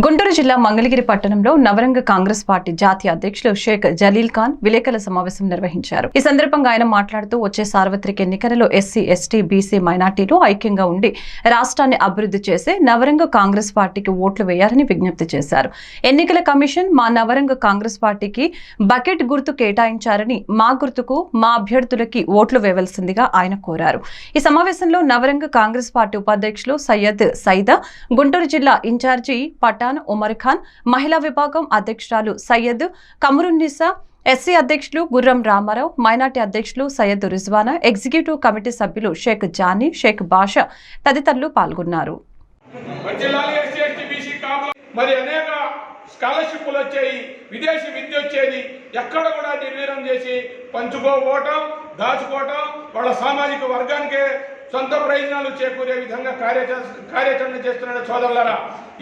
గుంటూరు జిల్లా మంగళగిరి పట్టణంలో నవరంగ కాంగ్రెస్ పార్టీ జాతీయ అధ్యక్షులు షేక్ జలీల్ ఖాన్ విలేకరుల సమావేశం నిర్వహించారు. ఈ సందర్భంగా ఆయన మాట్లాడుతూ వచ్చే సార్వత్రిక ఎన్నికలలో ఎస్సీ ఎస్టీ బీసీ మైనార్టీలు ఐక్యంగా ఉండి రాష్ట్రాన్ని అభివృద్ధి చేసి నవరంగ కాంగ్రెస్ పార్టీకి ఓట్లు వేయాలని విజ్ఞప్తి చేశారు. ఎన్నికల కమిషన్ మా నవరంగ కాంగ్రెస్ పార్టీకి బకెట్ గుర్తు కేటాయించారని మా గుర్తుకు మా అభ్యర్థులకి ఓట్లు వేయవలసిందిగా ఆయన కోరారు. ఈ సమావేశంలో నవరంగ కాంగ్రెస్ పార్టీ ఉపాధ్యక్షులు సయ్యద్ సైదా గుంటూరు జిల్లా ఇన్ఛార్జి పఠాన్ ఉమర్ ఖాన్ మహిళా విభాగం అధ్యక్షురాలు సయ్యద్ కమరున్నిసా ఎస్సీ అధ్యక్షులు గుర్రం రామారావు మైనార్టీ అధ్యక్షులు సయ్యద్ రిజ్వానా ఎగ్జిక్యూటివ్ కమిటీ సభ్యులు షేక్ జానీ షేక్ బాషా తదితరులు పాల్గొన్నారు. మరి అనేక స్కాలర్షిప్లు వచ్చాయి విదేశీ విద్య వచ్చేది ఎక్కడ కూడా నిర్వీర్యం చేసి పంచుకోపోవటం దాచుకోవటం వాళ్ళ సామాజిక వర్గానికే సొంత ప్రయోజనాలు చేకూరే విధంగా కార్యాచ కార్యాచరణ చేస్తున్నాడు సోదరులరా.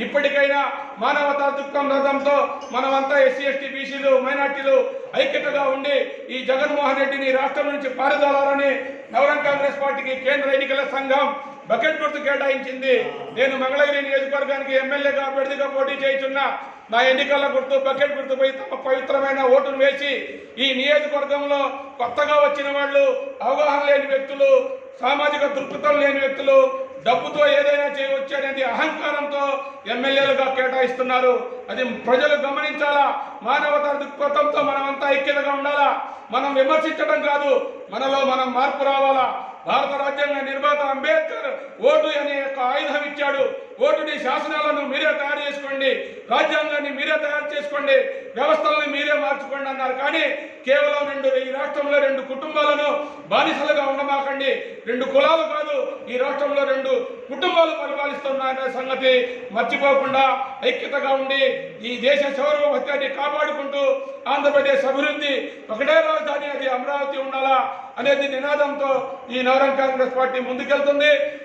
ఇప్పటికైనా మానవతా దుఃఖం రథంతో మనమంతా ఎస్సీ ఎస్టీ బీసీలు మైనార్టీలు ఐక్యతగా ఉండి ఈ జగన్మోహన్ రెడ్డిని రాష్ట్రం నుంచి పారదోలాలని నవరం కాంగ్రెస్ పార్టీకి కేంద్ర ఎన్నికల సంఘం బకెట్ గుర్తు కేటాయించింది. నేను మంగళగిరి నియోజకవర్గానికి ఎమ్మెల్యేగా అభ్యర్థిగా పోటీ చేయుచున్నా నా ఎన్నికల గుర్తు బకెట్ గుర్తుపై తమ పవిత్రమైన ఓటును వేసి ఈ నియోజకవర్గంలో కొత్తగా వచ్చిన వాళ్ళు అవగాహన లేని వ్యక్తులు సామాజిక దృక్పథం లేని వ్యక్తులు డబ్బుతో ఏదైనా చేయవచ్చు అనేది అహంకారంతో ఎమ్మెల్యేలుగా కేటాయిస్తున్నారు. అది ప్రజలు గమనించాలా? మానవతా దృక్పథంతో మనం ఐక్యతగా ఉండాలా? మనం విమర్శించడం కాదు. మనలో మనం మార్పు రావాలా? భారత రాజ్యాంగ నిర్మాత అంబేద్కర్ ఓటు అనే యొక్క ఆయుధం ఇచ్చాడు. ఓటుని శాసనాలను మీరే తయారు చేసుకోండి. రాజ్యాంగాన్ని మీరే తయారు చేసుకోండి. వ్యవస్థలను మీరే మార్చుకోండి అన్నారు. కానీ కేవలం రెండు ఈ రాష్ట్రంలో రెండు కుటుంబాలను బానిసలుగా ఉండమాకండి. రెండు కులాలు కాదు ఈ రాష్ట్రంలో రెండు కుటుంబాలు పరిపాలిస్తున్నారనే సంగతి మర్చిపోకుండా ఐక్యతగా ఉండి ఈ దేశ సౌరవ హత్యాన్ని కాపాడుకుంటూ ఆంధ్రప్రదేశ్ అభివృద్ధి ఒకటే రాజధాని అది అమరావతి ఉండాలా అనేది నినాదంతో ఈ నవరం కాంగ్రెస్ పార్టీ ముందుకెళ్తుంది.